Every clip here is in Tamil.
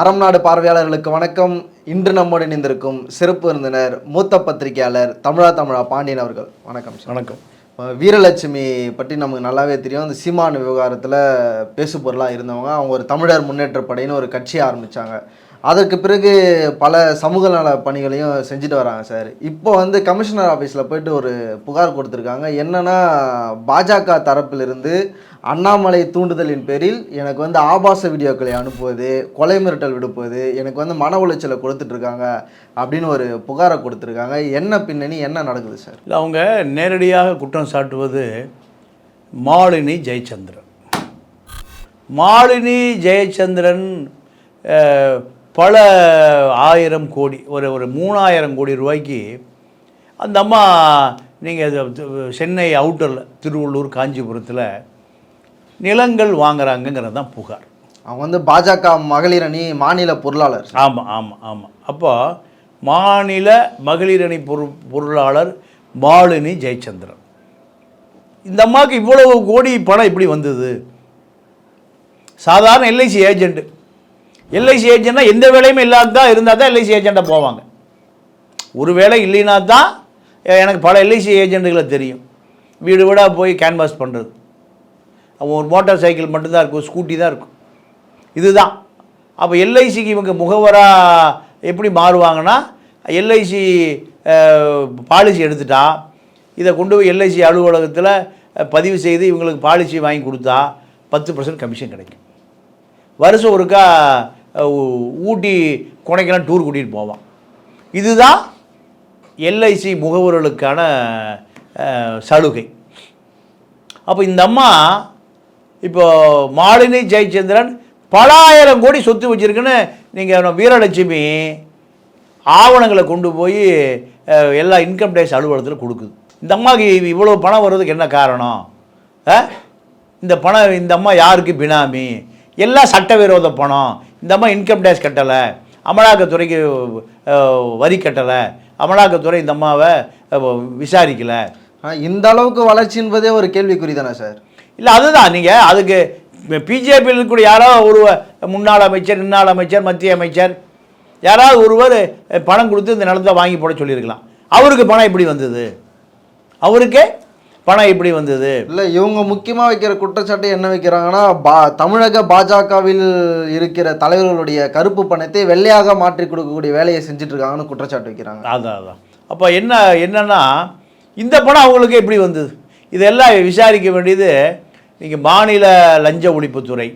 அறம் நாடு பார்வையாளர்களுக்கு வணக்கம். இன்று நம்மோடு இணைந்திருக்கும் சிறப்பு விருந்தினர் மூத்த பத்திரிகையாளர் தமிழா தமிழா பாண்டியன் அவர்கள். வணக்கம் வணக்கம். வீரலட்சுமி பற்றி நமக்கு நல்லாவே தெரியும். அந்த சீமான் விவகாரத்தில் பேசு பொருளாக இருந்தவங்க அவங்க ஒரு தமிழர் முன்னேற்ற படைன்னு ஒரு கட்சி ஆரம்பித்தாங்க அதற்கு பிறகு பல சமூக நல பணிகளையும் செஞ்சுட்டு வராங்க சார். இப்போ வந்து கமிஷனர் ஆஃபீஸில் போயிட்டு ஒரு புகார் கொடுத்துருக்காங்க. என்னன்னா பாஜக தரப்பிலிருந்து அண்ணாமலை தூண்டுதலின் பேரில் எனக்கு வந்து ஆபாச வீடியோக்களை அனுப்புவது கொலை மிரட்டல் விடுப்பது எனக்கு வந்து மன உளைச்சலை கொடுத்துட்ருக்காங்க அப்படின்னு ஒரு புகாரை கொடுத்துருக்காங்க. என்ன பின்னணி என்ன நடக்குது சார்? இல்லை அவங்க நேரடியாக குற்றம் சாட்டுவது மாலினி ஜெயச்சந்திரன். மாலினி ஜெயச்சந்திரன் பல ஆயிரம் கோடி ஒரு ஒரு மூணாயிரம் கோடி ரூபாய்க்கு அந்த அம்மா நீங்கள் சென்னை அவுட்டரில் திருவள்ளூர் காஞ்சிபுரத்தில் நிலங்கள் வாங்குறாங்கங்கிறது தான் புகார். அவங்க வந்து பாஜக மகளிர் அணி மாநில பொருளாளர். ஆமாம் ஆமாம் ஆமாம் அப்போ மாநில மகளிர் அணி பொரு பொருளாளர் மாலினி ஜெயச்சந்திரன். இந்த அம்மாவுக்கு இவ்வளவு கோடி பணம் எப்படி வந்தது? சாதாரண எல்ஐசி ஏஜென்ட் எல்ஐசி ஏஜென்ட்னா எந்த வேலையுமே இல்லாததான் இருந்தால் தான் எல்ஐசி ஏஜெண்ட்டாக போவாங்க. ஒரு வேலை இல்லைனா தான் எனக்கு பல எல்ஐசி ஏஜெண்ட்டுகளை தெரியும். வீடு வீடாக போய் கேன்வாஸ் பண்ணுறது அவன் ஒரு மோட்டார் சைக்கிள் மட்டும்தான் இருக்கும் ஸ்கூட்டி தான் இருக்கும். இதுதான். அப்போ எல்ஐசிக்கு இவங்க முகவராக எப்படி மாறுவாங்கன்னா எல்ஐசி பாலிசி எடுத்துட்டா இதை கொண்டு போய் எல்ஐசி அலுவலகத்தில் பதிவு செய்து இவங்களுக்கு பாலிசி வாங்கி கொடுத்தா பத்து பர்சன்ட் கமிஷன் கிடைக்கும். வருஷம் ஒருக்கா ஊட்டி கொடைக்கெல்லாம் டூர் கூட்டிகிட்டு போவான். இதுதான் எல்ஐசி முகவர்களுக்கான சலுகை. அப்போ இந்த அம்மா இப்போ மாலினி ஜெயச்சந்திரன் பல ஆயிரம் கோடி சொத்து வச்சிருக்குன்னு நீங்கள் வீரலட்சுமி ஆவணங்களை கொண்டு போய் எல்லா இன்கம் டேக்ஸ் அலுவலகத்தில் கொடுக்குது. இந்த அம்மாவுக்கு இவ்வளோ பணம் வர்றதுக்கு என்ன காரணம்? இந்த பணம் இந்த அம்மா யாருக்கு பினாமி? எல்லாம் சட்டவிரோத பணம். இந்த அம்மா இன்கம் டேக்ஸ் கட்டலை அமலாக்கத்துறைக்கு வரி கட்டலை அமலாக்கத்துறை இந்த அம்மாவை விசாரிக்கலை. இந்த அளவுக்கு வளர்ச்சி என்பதே ஒரு கேள்விக்குறி தானே சார்? இல்லை அதுதான். நீங்கள் அதுக்கு பிஜேபியில் இருக்கக்கூடிய யாரோ ஒரு முன்னாள் அமைச்சர் இன்னாள் அமைச்சர் மத்திய அமைச்சர் யாராவது ஒருவர் பணம் கொடுத்து இந்த நிலத்தை வாங்கி போட சொல்லியிருக்கலாம். அவருக்கு பணம் எப்படி வந்தது? அவருக்கே பணம் எப்படி வந்தது? இல்ல இவங்க முக்கியமா வைக்கிற குற்றச்சாட்டு என்ன வைக்கிறாங்கன்னா பா தமிழக பாஜகவில் இருக்கிற தலைவர்களுடைய கருப்பு பணத்தை வெள்ளையாக மாற்றி கொடுக்கக்கூடிய வேலையை செஞ்சுட்டு இருக்காங்கன்னு குற்றச்சாட்டு வைக்கிறாங்க. அதான் அதான் அப்போ என்ன என்னன்னா இந்த பணம் அவங்களுக்கு எப்படி வந்தது? இதெல்லாம் விசாரிக்க வேண்டியது நீங்கள் மாநில லஞ்ச ஒழிப்புத்துறை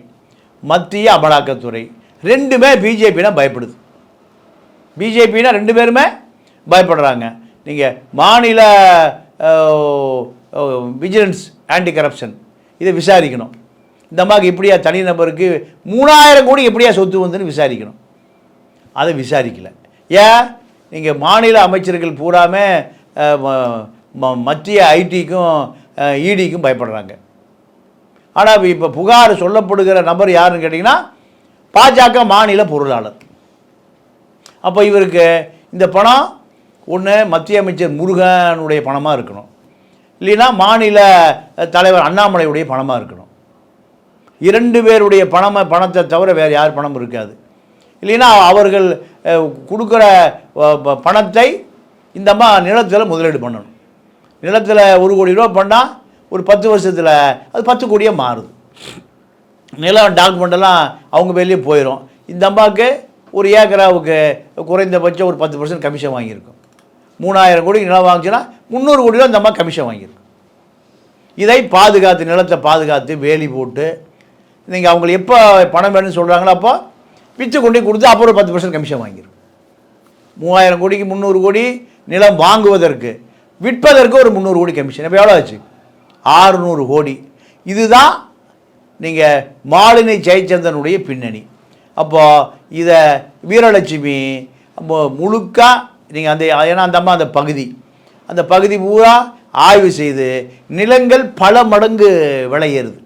மத்திய அமலாக்கத்துறை ரெண்டுமே பிஜேபினா பயப்படுது. பிஜேபினா ரெண்டு பேருமே பயப்படுறாங்க. நீங்கள் மாநில விஜிலன்ஸ் ஆன்டி கரப்ஷன் இதை விசாரிக்கணும். இந்த அம்மாவுக்கு தனி நபருக்கு மூணாயிரம் கோடி எப்படியா சொத்து வந்துன்னு விசாரிக்கணும். அதை விசாரிக்கல. ஏன்? நீங்கள் மாநில அமைச்சர்கள் பூராமே ம- மத்திய ஐடிக்கும் இடிக்கும் பயப்படுறாங்க. ஆனால் இப்போ புகார் சொல்லப்படுகிற நபர் யாருன்னு கேட்டிங்கன்னா பாஜக மாநில பொருளாளர். அப்போ இவருக்கு இந்த பணம் ஒன்று மத்திய அமைச்சர் முருகனுடைய பணமாக இருக்கணும். இல்லைன்னா மாநில தலைவர் அண்ணாமலையுடைய பணமாக இருக்கணும். இரண்டு பேருடைய பணம் பணத்தை தவிர வேறு யார் பணம் இருக்காது. இல்லைன்னா அவர்கள் கொடுக்குற ப- பணத்தை இந்த அம்மா நிலத்தில் முதலீடு பண்ணணும். நிலத்தில் ஒரு கோடி ரூபா பண்ணால் ஒரு பத்து வருஷத்தில் அது பத்து கோடியாக மாறுது. நிலம் டாக்குமெண்டெல்லாம் அவங்க பேர்லேயே போயிடும் இந்த அம்மாவுக்கு ஒரு ஏக்கராவுக்கு குறைந்தபட்சம் ஒரு பத்து பர்சன்ட் கமிஷன் வாங்கியிருக்கும். மூணாயிரம் கோடி நிலம் வாங்கிச்சுன்னா முந்நூறு கோடி ரூபா அந்த அம்மா கமிஷன் வாங்கியிருக்கு. இதை பாதுகாத்து நிலத்தை பாதுகாத்து வேலி போட்டு நீங்கள் அவங்களுக்கு எப்போ பணம் வேணும்னு சொல்கிறாங்களோ அப்போ விற்று கொண்டு கொடுத்து அப்புறம் பத்து பர்சன்ட் கமிஷன் வாங்கியிருக்கு மூவாயிரம் கோடிக்கு முந்நூறு கோடி நிலம் வாங்குவதற்கு விற்பதற்கு ஒரு முந்நூறு கோடி கமிஷன் இப்போ எவ்வளோ ஆச்சு? ஆறுநூறு கோடி. இதுதான் நீங்கள் மாலினி ஜெயச்சந்திரனுடைய பின்னணி. அப்போது இதை வீரலட்சுமி முழுக்க நீங்கள் அந்த ஏன்னா அந்த அம்மா அந்த பகுதி. அந்த பகுதி பூரா ஆய்வு செய்து நிலங்கள் பல மடங்கு விலையேறுது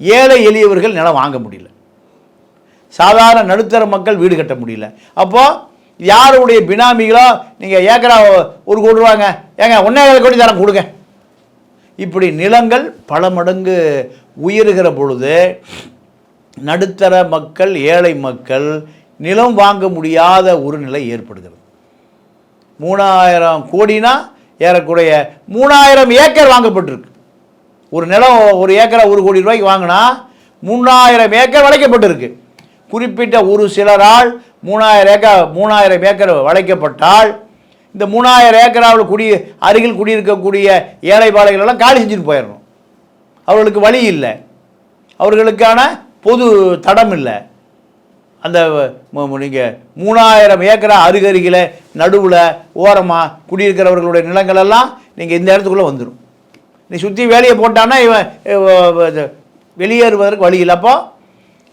ஏழை எளியவர்கள் நிலம் வாங்க முடியல. சாதாரண நடுத்தர மக்கள் வீடு கட்ட முடியல. அப்போது யாருடைய பினாமிகளோ நீங்கள் ஏக்கரா ஒரு கோடி ரூபாங்க ஏங்க ஒன்றே கோடி தரம் கொடுங்க. இப்படி நிலங்கள் பல மடங்கு உயர்கிற பொழுது நடுத்தர மக்கள் ஏழை மக்கள் நிலம் வாங்க முடியாத ஒரு நிலை ஏற்படுகிறது. மூணாயிரம் கோடினா ஏறக்குறைய மூணாயிரம் ஏக்கர் வாங்கப்பட்டிருக்கு. ஒரு நிலம் ஒரு ஏக்கரை ஒரு கோடி ரூபாய்க்கு வாங்கினா மூணாயிரம் ஏக்கர் வளைக்கப்பட்டிருக்கு. குறிப்பிட்ட ஒரு சிலரால் மூணாயிரம் ஏக்கர் மூணாயிரம் ஏக்கர் வளைக்கப்பட்டால் இந்த மூணாயிரம் ஏக்கராவில் குடி அருகில் குடியிருக்கக்கூடிய ஏழை பாளைகள் காலி செஞ்சுட்டு போயிடணும். அவர்களுக்கு வழி இல்லை. அவர்களுக்கான பொது தடம் இல்லை. அந்த நீங்கள் மூணாயிரம் ஏக்கரா அருகருகில் நடுவில் ஓரமாக குடியிருக்கிறவர்களுடைய நிலங்களெல்லாம் நீங்கள் இந்த இடத்துக்குள்ளே வந்துடும் நீ சுற்றி வேலையை போட்டான்னா இவன் இது வெளியேறுவதற்கு வழி இல்லை. அப்போ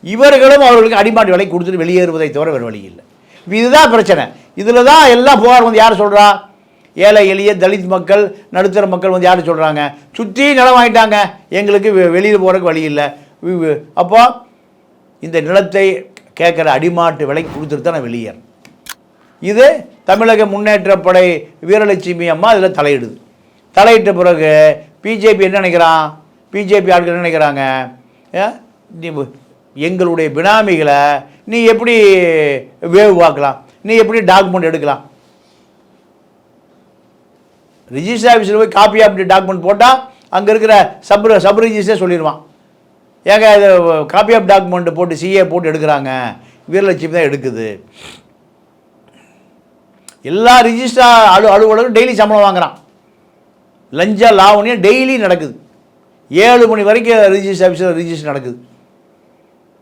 இவர்களும் அவர்களுக்கு அடிமாட்டு விலை கொடுத்துட்டு வெளியேறுவதை தவிர வேறு வழி இல்லை. இதுதான் பிரச்சனை. இதில் தான் எல்லாம் புகார் வந்து யார் சொல்கிறா ஏழை எளிய தலித் மக்கள் நடுத்தர மக்கள் வந்து யார் சொல்கிறாங்க சுற்றி நிலம் வாங்கிட்டாங்க. எங்களுக்கு வெ- வெளியில் போகிறதுக்கு வழி இல்லை. அப்போ இந்த நிலத்தை கேட்குற அடிமாட்டு விலைக்கு கொடுத்துட்டு தான் நான் வெளியேறேன் இது தமிழக முன்னேற்றப்படை வீரலட்சுமி அம்மா இதில் தலையிடுது. தலையிட்ட பிறகு பிஜேபி என்ன நினைக்கிறான்? பிஜேபி ஆட்கள் என்ன நினைக்கிறாங்க? நீ எங்களுடைய பினாமிகளை நீ எப்படி வேவுவாக்கலாம் நீ எப்படி டாக்குமெண்ட் எடுக்கலாம்? ரிஜிஸ்டர் ஆஃபீஸில் போய் காப்பி ஆஃப் டாக்குமெண்ட் போட்டால் அங்கே இருக்கிற சப் சப் ரிஜிஸ்டரே சொல்லிடுவான். ஏங்க இது காப்பி ஆஃப் டாக்குமெண்ட் போட்டு சிஏ போட்டு எடுக்கிறாங்க. வீரலட்சுமி தான் எடுக்குது. எல்லா ரிஜிஸ்டர் அலு அலுவலரும் டெய்லி சம்பளம் வாங்குறான். லஞ்ச லாவணியம் டெய்லி நடக்குது. ஏழு மணி வரைக்கும் ரிஜிஸ்டர் ஆஃபீஸில் ரிஜிஸ்டர் நடக்குது.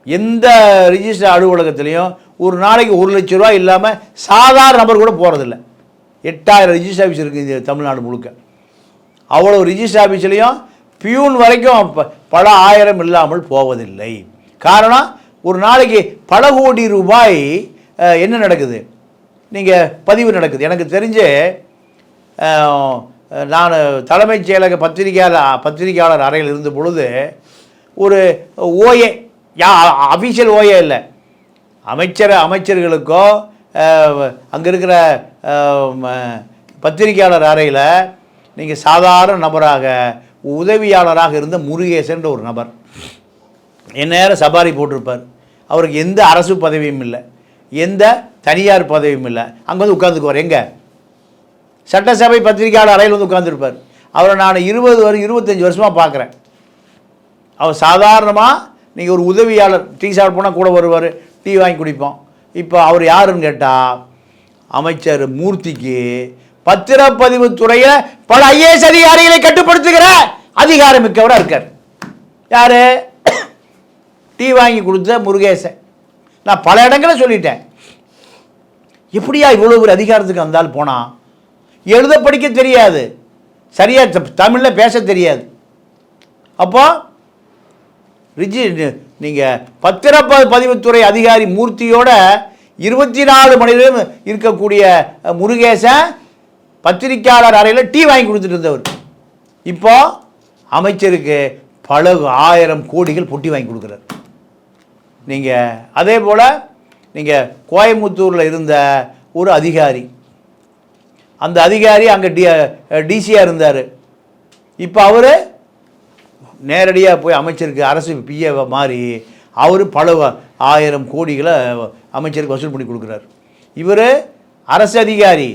எந்த ரிஜிஸ்டர் அலுவலகத்துலேயும் ஒரு நாளைக்கு ஒரு லட்ச ரூபா இல்லாமல் சாதாரண நபர் கூட போகிறதில்ல எட்டாயிரம் ரிஜிஸ்டர் ஆஃபீஸ் இருக்குது இது தமிழ்நாடு முழுக்க. அவ்வளோ ரிஜிஸ்டர் ஆஃபீஸ்லேயும் பியூன் வரைக்கும் ப- பல ஆயிரம் இல்லாமல் போவதில்லை. காரணம் ஒரு நாளைக்கு பல கோடி ரூபாய் என்ன நடக்குது? நீங்கள் பதிவு நடக்குது. எனக்கு தெரிஞ்சு நான் தலைமைச் செயலக பத்திரிகையாளர் பத்திரிகையாளர் அறையில் இருந்த பொழுது ஒரு ஓஏ யா அஃபீஷியல் ஓஏ இல்லை. அமைச்சர் அமைச்சர்களுக்கோ அங்கே இருக்கிற பத்திரிகையாளர் அறையில் நீங்கள் சாதாரண நபராக உதவியாளராக இருந்த முருகேசன்ற ஒரு நபர். எந்நேரம் சபாரி போட்டிருப்பார். அவருக்கு எந்த அரசு பதவியும் இல்லை. எந்த தனியார் பதவியும் இல்லை. அங்கே வந்து உட்காந்துக்குவார் எங்கே? சட்டசபை பத்திரிகையாளர் அறையில் வந்து உட்காந்துருப்பார் அவரை நான் இருபது வரும் இருபத்தஞ்சி வருஷமாக பார்க்குறேன் அவர் சாதாரணமாக நீங்கள் ஒரு உதவியாளர் டீ சாப்பிட போனால் கூட வருவார் டீ வாங்கி குடிப்போம். இப்போ அவர் யாருன்னு கேட்டால் அமைச்சர் மூர்த்திக்கு பத்திரப்பதிவு துறையில் பல ஐஏஎஸ் அதிகாரிகளை கட்டுப்படுத்துகிற அதிகாரம் மிக்கவராக இருக்கார். யார்? டீ வாங்கி கொடுத்த முருகேசன். நான் பல இடங்களில் சொல்லிட்டேன். எப்படியா இவ்வளோ ஒரு அதிகாரத்துக்கு வந்தால் போனால் எழுத படிக்க தெரியாது. சரியாக தமிழில் பேச தெரியாது. அப்போ ரிஜி நீங்கள் பத்திரப்ப பதிவுத்துறை அதிகாரி மூர்த்தியோட இருபத்தி நாலு மணி நேரம் இருக்கக்கூடிய முருகேசன் பத்திரிக்கையாளர் அறையில் டீ வாங்கி கொடுத்துட்டு இருந்தவர். இப்போ அமைச்சருக்கு பல ஆயிரம் கோடிகள் பொட்டி வாங்கி கொடுக்குறாரு. நீங்கள் அதே போல் நீங்கள் கோயம்புத்தூரில் இருந்த ஒரு அதிகாரி. அந்த அதிகாரி அங்கே டி டிசியாக இருந்தார். இப்போ அவர் நேரடியாக போய் அமைச்சருக்கு அரசு பிஏ மாறி அவர் பல ஆயிரம் கோடிகளை அமைச்சருக்கு வசூல் பண்ணி கொடுக்குறாரு. இவர் அரசு அதிகாரி.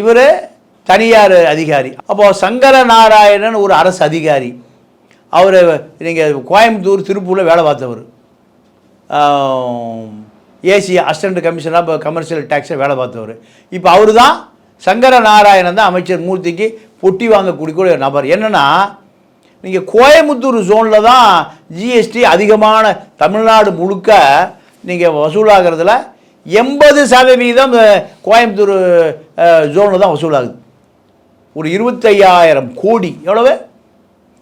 இவர் தனியார் அதிகாரி. அப்போது சங்கர நாராயணன் ஒரு அரசு அதிகாரி. அவர் நீங்கள் கோயம்புத்தூர் திருப்பூரில் வேலை பார்த்தவர். ஏசி அசிஸ்டன்ட் கமிஷனாக இப்போ கமர்ஷியல் டேக்ஸை வேலை பார்த்தவர். இப்போ அவர் தான் சங்கர நாராயணன் தான் அமைச்சர் மூர்த்திக்கு பொட்டி வாங்கக்கூடிய கூடிய நபர். என்னென்னா நீங்கள் கோயம்புத்தூர் ஜோனில் தான் ஜிஎஸ்டி அதிகமான தமிழ்நாடு முழுக்க நீங்கள் வசூலாகிறதுல எண்பது சதவீதம் கோயம்புத்தூர் ஜோனில் தான் வசூலாகுது. ஒரு இருபத்தையாயிரம் கோடி. எவ்வளவு?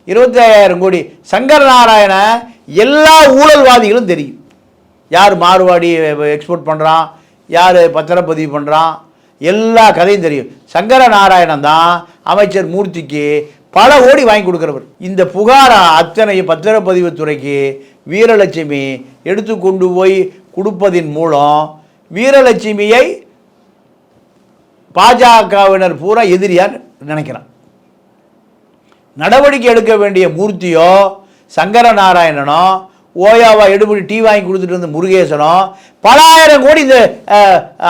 இருபத்தையாயிரம் கோடி. சங்கர நாராயண எல்லா ஊழல்வாதிகளும் தெரியும். யார் மார்வாடி எக்ஸ்போர்ட் பண்ணுறான் யார் பத்திரப்பதிவு பண்ணுறான் எல்லா கதையும் தெரியும். சங்கர நாராயணன் தான் அமைச்சர் மூர்த்திக்கு பல கோடி வாங்கி கொடுக்குறவர். இந்த புகார் அத்தனை பத்திரப்பதிவு துறைக்கு வீரலட்சுமி எடுத்து கொண்டு போய் கொடுப்பதின் மூலம் வீரலட்சுமியை பாஜகவினர் பூரா எதிரியாக நினைக்கிறான். நடவடிக்கை எடுக்க வேண்டிய மூர்த்தியோ சங்கர நாராயணனோ ஓயாவா எடுபடி டீ வாங்கி கொடுத்துட்டு இருந்த முருகேசனும் பலாயிரம் கோடி இந்த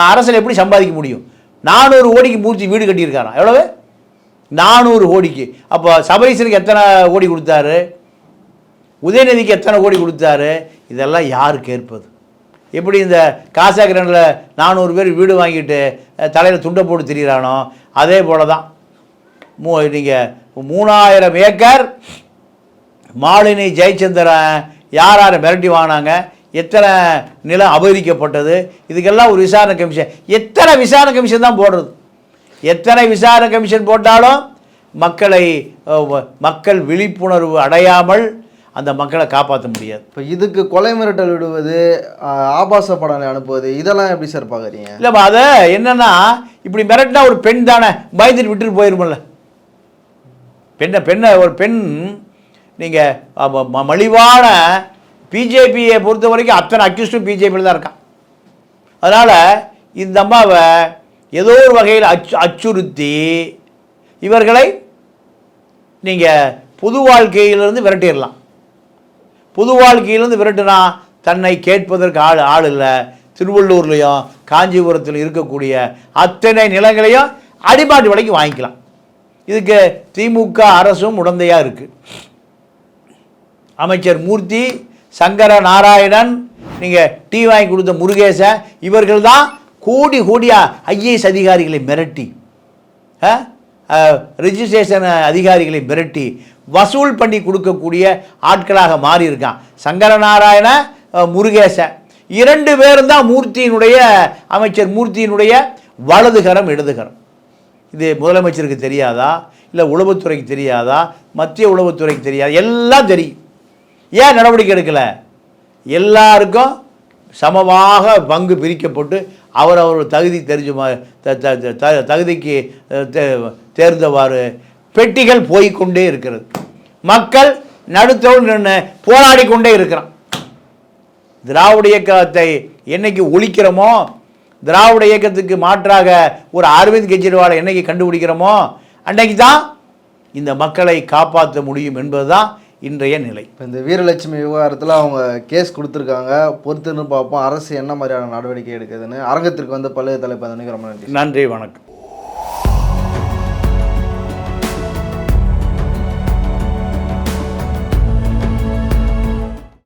அரசில் எப்படி சம்பாதிக்க முடியும்? நானூறு கோடிக்கு மூர்த்தி வீடு கட்டியிருக்காராம். எவ்வளவு? நானூறு கோடிக்கு. அப்போ சபரீசனுக்கு எத்தனை கோடி கொடுத்தாரு? உதயநிதிக்கு எத்தனை கோடி கொடுத்தாரு? இதெல்லாம் யார் கேட்பது எப்படி இந்த காசாகிரனில் நானூறு பேர் வீடு வாங்கிட்டு தலையில் துண்டை போட்டு திரியிறானோ? அதே போல தான் மூ நீங்கள் மூணாயிரம் ஏக்கர் மாலினி ஜெயச்சந்திரன் யார் யாரை மிரட்டி வாங்கினாங்க? எத்தனை நிலம் அபகரிக்கப்பட்டது? இதுக்கெல்லாம் ஒரு விசாரணை கமிஷன் எத்தனை விசாரணை கமிஷன் தான் போடுறது? எத்தனை விசாரணை கமிஷன் போட்டாலும் மக்களை மக்கள் விழிப்புணர்வு அடையாமல் அந்த மக்களை காப்பாற்ற முடியாது. இப்போ இதுக்கு கொலை மிரட்டல் விடுவது ஆபாச படம் அனுப்புவது இதெல்லாம் எப்படி சார் பார்க்குறீங்க இல்லைப்பா அதை என்னன்னா இப்படி மிரட்டினா ஒரு பெண் தானே? பயந்துட்டு விட்டுட்டு போயிருமில்ல? பெண்ணை பெண்ணை ஒரு பெண் நீங்கள் மலிவான பிஜேபியை பொறுத்த வரைக்கும் அத்தனை அக்யூஸ்டும் பிஜேபியில் தான் இருக்கான். அதனால் இந்த அம்மாவை ஏதோ ஒரு வகையில் அச்சு அச்சுறுத்தி இவர்களை நீங்கள் புது வாழ்க்கையிலிருந்து விரட்டிடலாம். புது வாழ்க்கையிலேருந்து விரட்டுனா தன்னை கேட்பதற்கு ஆள் ஆள் இல்லை. திருவள்ளூர்லேயும் காஞ்சிபுரத்தில் இருக்கக்கூடிய அத்தனை நிலங்களையும் அடிமாட்டு விலைக்கு வாங்கிக்கலாம். இதுக்கு திமுக அரசும் உடந்தையாக இருக்குது அமைச்சர் மூர்த்தி சங்கர நாராயணன் நீங்கள் டீ வாங்கி கொடுத்த முருகேசன் இவர்கள் தான் கோடி கோடியாக ஐஏஎஸ் அதிகாரிகளை மிரட்டி. ரிஜிஸ்ட்ரேஷன் அதிகாரிகளை மிரட்டி வசூல் பண்ணி கொடுக்கக்கூடிய ஆட்களாக மாறியிருக்கான். சங்கர சங்கரநாராயண அஹ், முருகேசன் இரண்டு பேரும் தான் மூர்த்தியினுடைய அமைச்சர் மூர்த்தியினுடைய வலதுகரம் இடதுகரம். இது முதலமைச்சருக்கு தெரியாதா? இல்லை உளவுத்துறைக்கு தெரியாதா? மத்திய உளவுத்துறைக்கு தெரியாதா? எல்லாம் தெரியும். ஏன் நடவடிக்கை எடுக்கலை? எல்லாருக்கும் சமமாக பங்கு பிரிக்கப்பட்டு அவரவர் தகுதி தெரிஞ்ச த- த- த- த- தகுதிக்கு தே- தேர்ந்தவாறு பெட்டிகள் போய்க்கொண்டே இருக்கிறது. மக்கள் நடுத்தோடு நின்று போராடி கொண்டே இருக்கிறான். திராவிட இயக்கத்தை என்னைக்கு ஒழிக்கிறோமோ திராவிட இயக்கத்துக்கு மாற்றாக ஒரு அரவிந்த் கெஜ்ரிவாலை என்னைக்கு கண்டுபிடிக்கிறோமோ அன்னைக்கு தான் இந்த மக்களை காப்பாற்ற முடியும் என்பதுதான் இன்றைய நிலை. இப்போ இந்த வீரலட்சுமி விவகாரத்தில் அவங்க கேஸ் கொடுத்துருக்காங்க. பொறுத்துன்னு பார்ப்போம். அரசு என்ன மாதிரியான நடவடிக்கை எடுக்குதுன்னு. அரங்கத்திற்கு வந்து பல்வேறு தலைப்பு. ரொம்ப நன்றி. நன்றி வணக்கம்.